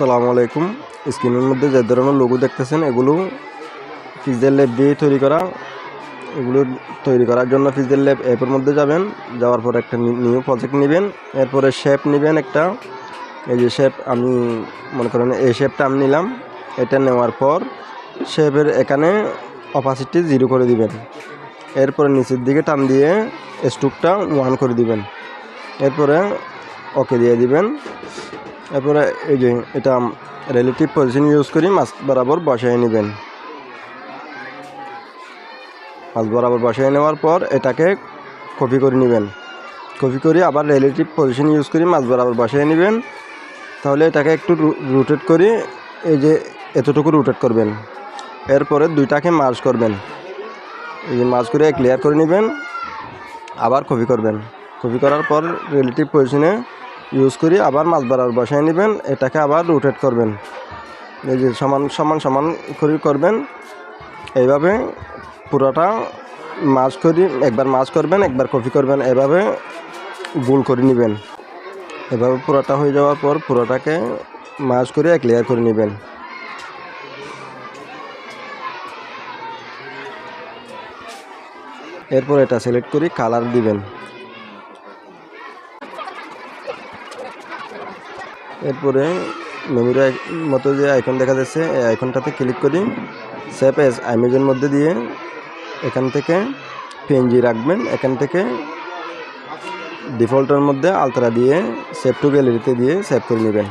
আসসালামু আলাইকুম। স্ক্রিনের মধ্যে যে ধরনের লোগো দেখতেছেন, এগুলো ফিজের ল্যাব দিয়ে তৈরি করা। এগুলো তৈরি করার জন্য ফিজের ল্যাব অ্যাপের মধ্যে যাবেন। যাওয়ার পর একটা নিউ প্রজেক্ট নেবেন। এরপরে শেপ নেবেন একটা। এই যে শেপ আমি মনে করেন এই শেপটা আমি নিলাম। এটা নেওয়ার পর শেপের এখানে অপাসিটি জিরো করে দিবেন। এরপরে নিচের দিকে টান দিয়ে স্ট্রোকটা ওয়ান করে দিবেন। এরপরে ওকে দিয়ে দিবেন। এরপরে এই যে এটা রিলেটিভ পজিশন ইউজ করি মাছ বরাবর বসাই নেবেন। মাছ বরাবর বসাই নেওয়ার পর এটাকে কপি করে নেবেন। কপি করে আবার রিলেটিভ পজিশন ইউজ করি মাছ বরাবর বসাই নেবেন। তাহলে এটাকে একটু রোটেট করে, এই যে এতটুকু রোটেট করবেন। এরপরে দুইটাকে মার্জ করবেন। এই যে মার্জ করে ক্লিয়ার করে নেবেন, আবার কপি করবেন। কপি করার পর রিলেটিভ পজিশনে ইউজ করি, আবার মাছ বরাবর বসায় নেবেন, এটাকে আবার রোটেট করবেন। এই যে সমান সমান সমান করে করবেন। এইভাবে পুরোটা মাছ করি, একবার মাছ করবেন, একবার কফি করবেন, এভাবে গোল করে নেবেন। এভাবে পুরোটা হয়ে যাওয়ার পর পুরোটাকে মাছ করে ক্লিয়ার করে নেবেন। এরপর এটা সিলেক্ট করি কালার দিবেন। এরপরে মেমোরি মতো যে আইকন দেখা যাচ্ছে, এই আইকনটাতে ক্লিক করি, সেভ এস আইমেজের মধ্যে দিয়ে এখান থেকে পিএনজি রাখবেন। এখান থেকে ডিফল্টের মধ্যে আলতারা দিয়ে সেভ টু গ্যালারিতে দিয়ে সেভ করে নেবেন।